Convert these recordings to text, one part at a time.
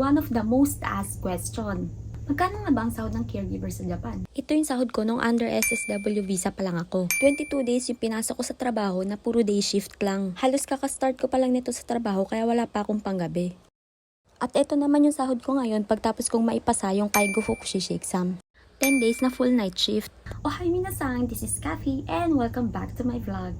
One of the most asked question. Magkano nga ba ang sahod ng caregiver sa Japan? Ito yung sahod ko nung under SSW visa pa lang ako. 22 days yung pinasok ko sa trabaho na puro day shift lang. Halos kakastart ko pa lang nito sa trabaho kaya wala pa akong panggabi. At ito naman yung sahod ko ngayon pagtapos kong maipasa yung Kaigo Fukushishi exam. 10 days na full night shift. Ohay minasang, this is Kathy and welcome back to my vlog.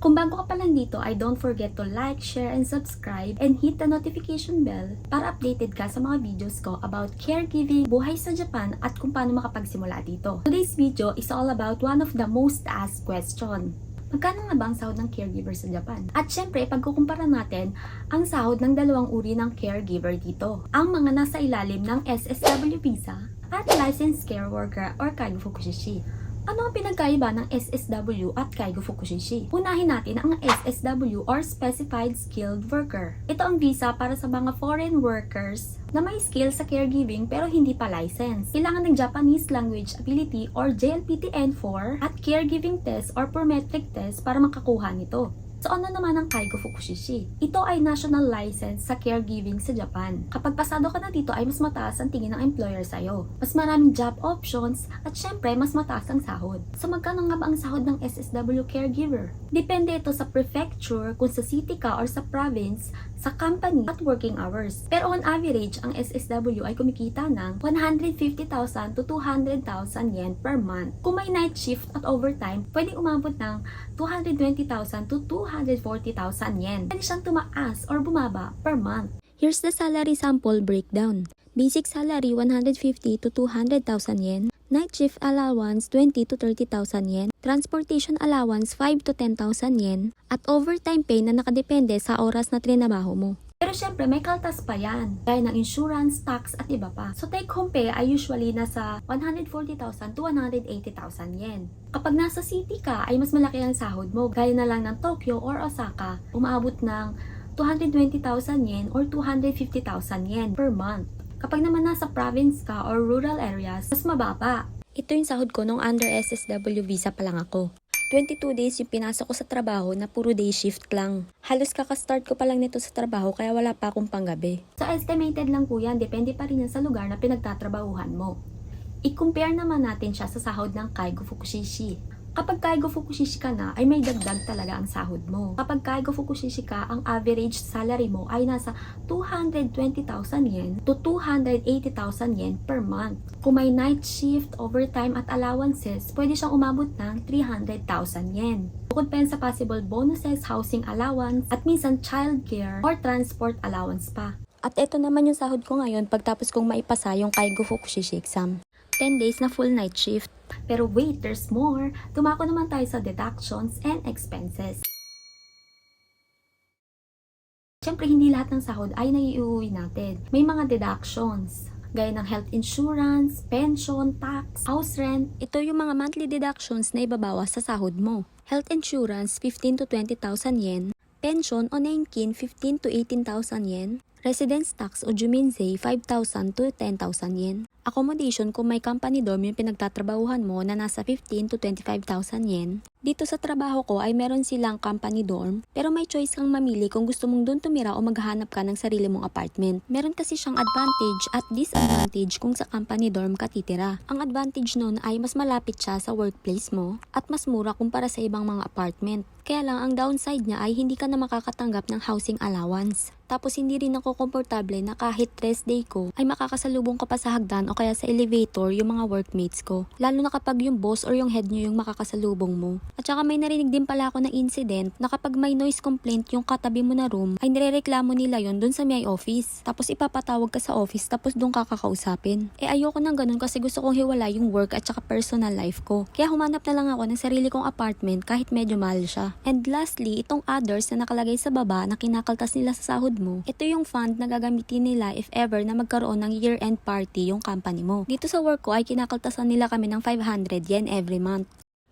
Kung bago ka pa lang dito, I don't forget to like, share, and subscribe and hit the notification bell para updated ka sa mga videos ko about caregiving, buhay sa Japan, at kung paano makapagsimula dito. Today's video is all about one of the most asked question. Magkano nga ba ang sahod ng caregiver sa Japan? At syempre, pagkukumpara natin ang sahod ng dalawang uri ng caregiver dito. Ang mga nasa ilalim ng SSW visa at licensed care worker or Fukushishi. Ano ang pinagkaiba ng SSW at Kaigo Fukushishi? Unahin natin ang SSW or Specified Skilled Worker. Ito ang visa para sa mga foreign workers na may skill sa caregiving pero hindi pa license. Kailangan ng Japanese Language Ability or JLPTN4 at caregiving test or prometric test para makakuha nito. So ano naman ang Kaigo Fukushishi? Ito ay national license sa caregiving sa Japan. Kapag pasado ka na dito ay mas mataas ang tingin ng employer sa'yo. Mas maraming job options at syempre mas mataas ang sahod. So magkano nga ba ang sahod ng SSW caregiver? Depende ito sa prefecture kung sa city ka or sa province, sa company at working hours. Pero on average, ang SSW ay kumikita ng 150,000 to 200,000 yen per month. Kung may night shift at overtime, pwedeng umabot ng 220,000 to 240,000 yen. Pwede siyang tumaas or bumaba per month. Here's the salary sample breakdown. Basic salary 150 to 200,000 yen. Night shift allowance 20 to 30,000 yen. Transportation allowance 5 to 10,000 yen. At overtime pay na nakadepende sa oras na trinabaho mo. Pero syempre, may kaltas pa yan. Gaya ng insurance, tax, at iba pa. So take home pay ay usually nasa 140,000 to 180,000 yen. Kapag nasa city ka, ay mas malaki ang sahod mo. Gaya na lang ng Tokyo or Osaka, umaabot ng 220,000 yen or 250,000 yen per month. Kapag naman nasa province ka or rural areas, mas mababa. Ito yung sahod ko nung under SSW visa pa lang ako. 22 days yung pinasok ko sa trabaho na puro day shift lang. Halos kakastart ko pa lang nito sa trabaho kaya wala pa akong panggabi. So estimated lang po yan, depende pa rin yan sa lugar na pinagtatrabahuhan mo. I-compare naman natin siya sa sahod ng Kaigo Fukushishi. Kapag Kaigo Fukushishi ka na, ay may dagdag talaga ang sahod mo. Kapag Kaigo Fukushishi ka, ang average salary mo ay nasa 220,000 yen to 280,000 yen per month. Kung may night shift, overtime at allowances, pwede siyang umabot ng 300,000 yen. Bukod pa sa possible bonuses, housing allowance, at minsan childcare or transport allowance pa. At ito naman yung sahod ko ngayon pagtapos kong maipasa yung Kaigo Fukushishi exam. 10 days na full night shift. Pero wait, there's more. Tumako naman tayo sa deductions and expenses. Siyempre, hindi lahat ng sahod ay naiuwi natin. May mga deductions gaya ng health insurance, pension, tax, house rent. Ito yung mga monthly deductions na ibabawas sa sahod mo. Health insurance 15 to 20,000 yen. Pension o Nenkin 15 to 18,000 yen. Residence tax o Juminze 5,000 to 10,000 yen. Accommodation kung may company dorm yung pinagtatrabahuhan mo na nasa 15 to 25,000 yen. Dito sa trabaho ko ay meron silang company dorm pero may choice kang mamili kung gusto mong doon tumira o maghahanap ka ng sarili mong apartment. Meron kasi siyang advantage at disadvantage kung sa company dorm ka titira. Ang advantage nun ay mas malapit siya sa workplace mo at mas mura kumpara sa ibang mga apartment. Kaya lang ang downside niya ay hindi ka na makakatanggap ng housing allowance. Tapos hindi rin ako komportable na kahit rest day ko ay makakasalubong ko pa sa hagdan o kaya sa elevator yung mga workmates ko. Lalo na kapag yung boss or yung head nyo yung makakasalubong mo. At saka may narinig din pala ako na incident na kapag may noise complaint yung katabi mo na room ay nirereklamo nila yon dun sa may office. Tapos ipapatawag ka sa office tapos dun ka kakausapin. Eh ayoko nang ganun kasi gusto kong hiwala yung work at saka personal life ko. Kaya humanap na lang ako ng sarili kong apartment kahit medyo mahal siya. And lastly, itong others na nakalagay sa baba na kinakaltas nila sa sahod mo, ito yung fund na gagamitin nila if ever na magkaroon ng year-end party yung company mo. Dito sa work ko ay kinakaltasan nila kami ng 500 yen every month.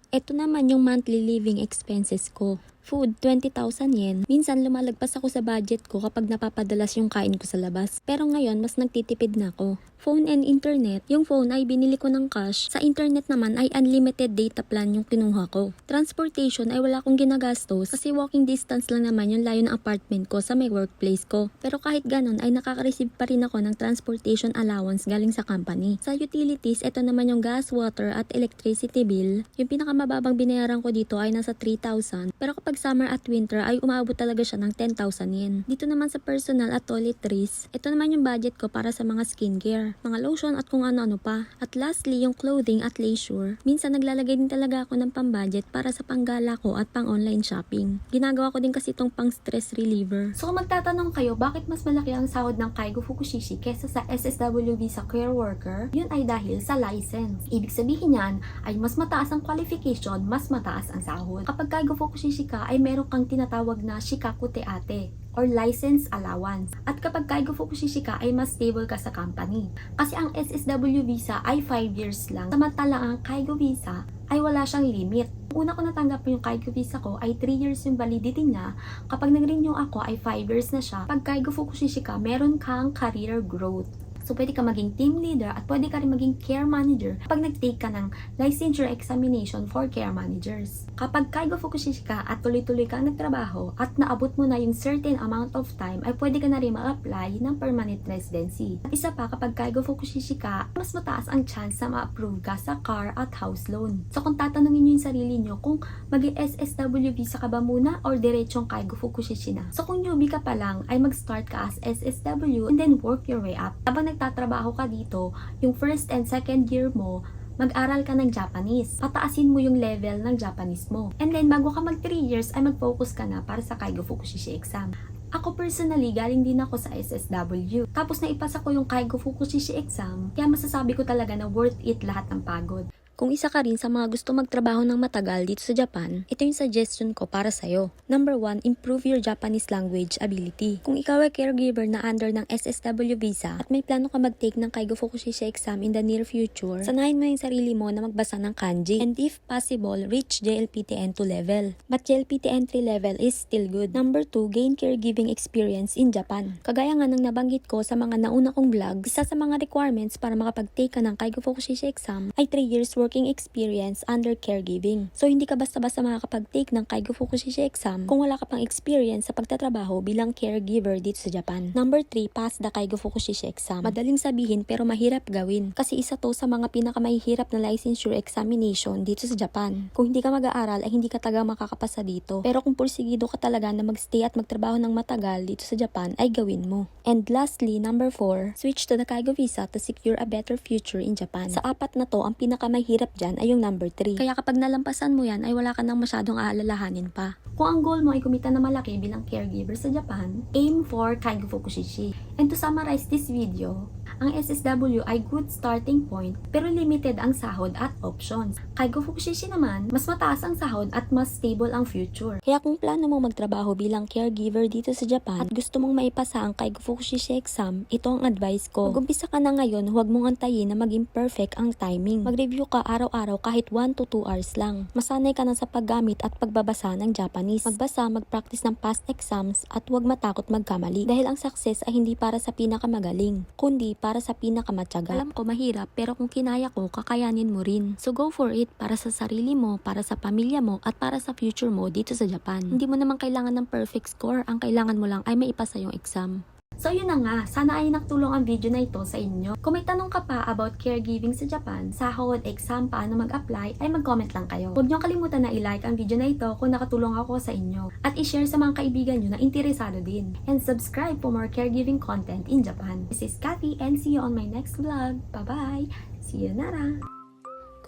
Ito naman yung monthly living expenses ko. Food, 20,000 yen. Minsan lumalagpas ako sa budget ko kapag napapadalas yung kain ko sa labas. Pero ngayon, mas nagtitipid na ako. Phone and internet. Yung phone ay binili ko ng cash. Sa internet naman ay unlimited data plan yung kinuha ko. Transportation ay wala akong ginagastos kasi walking distance lang naman yung layo ng apartment ko sa may workplace ko. Pero kahit ganun ay nakaka-receive pa rin ako ng transportation allowance galing sa company. Sa utilities, ito naman yung gas, water at electricity bill. Yung pinakamababang binayaran ko dito ay nasa 3,000. Pero kapag summer at winter ay umabot talaga siya ng 10,000 yen. Dito naman sa personal at toiletries, ito naman yung budget ko para sa mga skincare, mga lotion at kung ano-ano pa. At lastly, yung clothing at leisure. Minsan naglalagay din talaga ako ng pambudget para sa panggala ko at pang online shopping. Ginagawa ko din kasi itong pang stress reliever. So kung magtatanong kayo bakit mas malaki ang sahod ng Kaigo Fukushishi kesa sa SSW visa care worker, yun ay dahil sa license. Ibig sabihin yan ay mas mataas ang qualification, mas mataas ang sahod. Kapag Kaigo Fukushishi ka ay meron kang tinatawag na Shikaku Teate or license allowance. At kapag Kaigo Fukushishi ka ay mas stable ka sa company. Kasi ang SSW visa ay 5 years lang. Samantalang ang Kaigo visa ay wala siyang limit. Una ko natanggap yung Kaigo visa ko ay 3 years yung validity niya. Kapag nag-renew ako ay 5 years na siya. Pag Kaigo Fukushishi ka, meron kang career growth. So, pwede ka maging team leader at pwede ka rin maging care manager pag nag-take ka ng licensure examination for care managers. Kapag Kaigo Fukushishi ka at tuloy-tuloy kang nagtrabaho at naabot mo na yung certain amount of time, ay pwede ka na rin ma-apply ng permanent residency. At isa pa, kapag Kaigo Fukushishi ka, mas mataas ang chance na ma-approve ka sa car at house loan. So, kung tatanungin nyo yung sarili nyo kung mag SSW visa ka ba muna or diretsong Kaigo Fukushishi na. So, kung newbie ka pa lang, ay mag-start ka as SSW and then work your way up. Habang nagtatrabaho ka dito, yung first and second year mo, mag-aral ka ng Japanese. Pataasin mo yung level ng Japanese mo. And then, bago ka mag 3 years, ay mag-focus ka na para sa Kaigo Fukushishi exam. Ako personally, galing din ako sa SSW. Tapos naipasa ko yung Kaigo Fukushishi exam, kaya masasabi ko talaga na worth it lahat ng pagod. Kung isa ka rin sa mga gusto magtrabaho ng matagal dito sa Japan, ito yung suggestion ko para sa'yo. Number 1, improve your Japanese language ability. Kung ikaw ay caregiver na under ng SSW visa at may plano ka mag-take ng Kaigo Fukushishi exam in the near future, sanayin mo yung sarili mo na magbasa ng kanji and if possible, reach JLPT N2 level. But JLPT N3 level is still good. Number 2, gain caregiving experience in Japan. Kagaya nga ng nabanggit ko sa mga nauna kong vlogs, isa sa mga requirements para makapag-take ka ng Kaigo Fukushishi exam ay 3 years working experience under caregiving. So hindi ka basta-basta makakapag-take ng Kaigo Fukushishi exam kung wala ka pang experience sa pagtatrabaho bilang caregiver dito sa Japan. Number 3, pass the Kaigo Fukushishi exam. Madaling sabihin pero mahirap gawin kasi isa to sa mga pinakamahihirap na licensure examination dito sa Japan. Kung hindi ka mag-aaral ay hindi ka taga makakapasa dito. Pero kung pursigido ka talaga na magstay at magtrabaho ng matagal dito sa Japan ay gawin mo. And lastly, number 4, switch to the Kaigo visa to secure a better future in Japan. Sa apat na to, ang pinakamahirap dyan ay yung number 3. Kaya kapag nalampasan mo yan ay wala ka nang masyadong aalalahanin pa. Kung ang goal mo ay kumita na malaki bilang caregiver sa Japan, aim for Kaigo Fukushishi. And to summarize this video, ang SSW ay good starting point pero limited ang sahod at options. Kaigo Fukushishi naman, mas mataas ang sahod at mas stable ang future. Kaya kung plano mo magtrabaho bilang caregiver dito sa Japan at gusto mong maipasa ang Kaigo Fukushishi exam, ito ang advice ko. Mag-umpisa ka na ngayon, huwag mong antayin na maging perfect ang timing. Mag-review ka araw-araw kahit 1 to 2 hours lang. Masanay ka na sa paggamit at pagbabasa ng Japanese. Magbasa, mag-practice ng past exams at huwag matakot magkamali. Dahil ang success ay hindi para sa pinakamagaling, kundi para sa pinakamatyaga. Alam ko mahirap pero kung kinaya ko, kakayanin mo rin. So go for it para sa sarili mo, para sa pamilya mo at para sa future mo dito sa Japan. Hindi mo naman kailangan ng perfect score, ang kailangan mo lang ay maipasa yung exam. So yun na nga, sana ay naktulong ang video na ito sa inyo. Kung may tanong ka pa about caregiving sa Japan, sahod, exam, paano mag-apply, ay mag-comment lang kayo. Huwag niyo kalimutan na i-like ang video na ito kung nakatulong ako sa inyo. At i-share sa mga kaibigan nyo na interesado din. And subscribe for more caregiving content in Japan. This is Kathy and see you on my next vlog. Bye-bye! See you nara!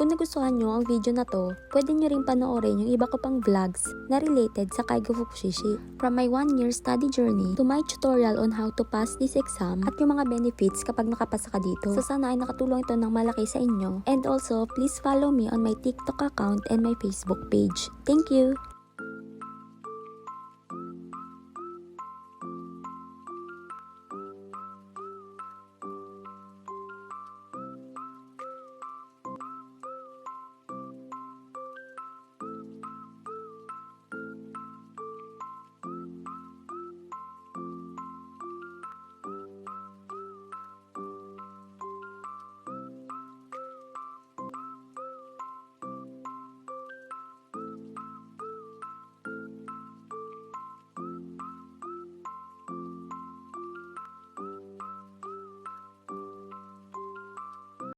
Kung nagustuhan nyo ang video na to, pwede nyo rin panoorin yung iba ko pang vlogs na related sa Kaigo Fukushishi. From my one year study journey to my tutorial on how to pass this exam at yung mga benefits kapag nakapasa ka dito. So sana ay nakatulong ito ng malaki sa inyo. And also, please follow me on my TikTok account and my Facebook page. Thank you!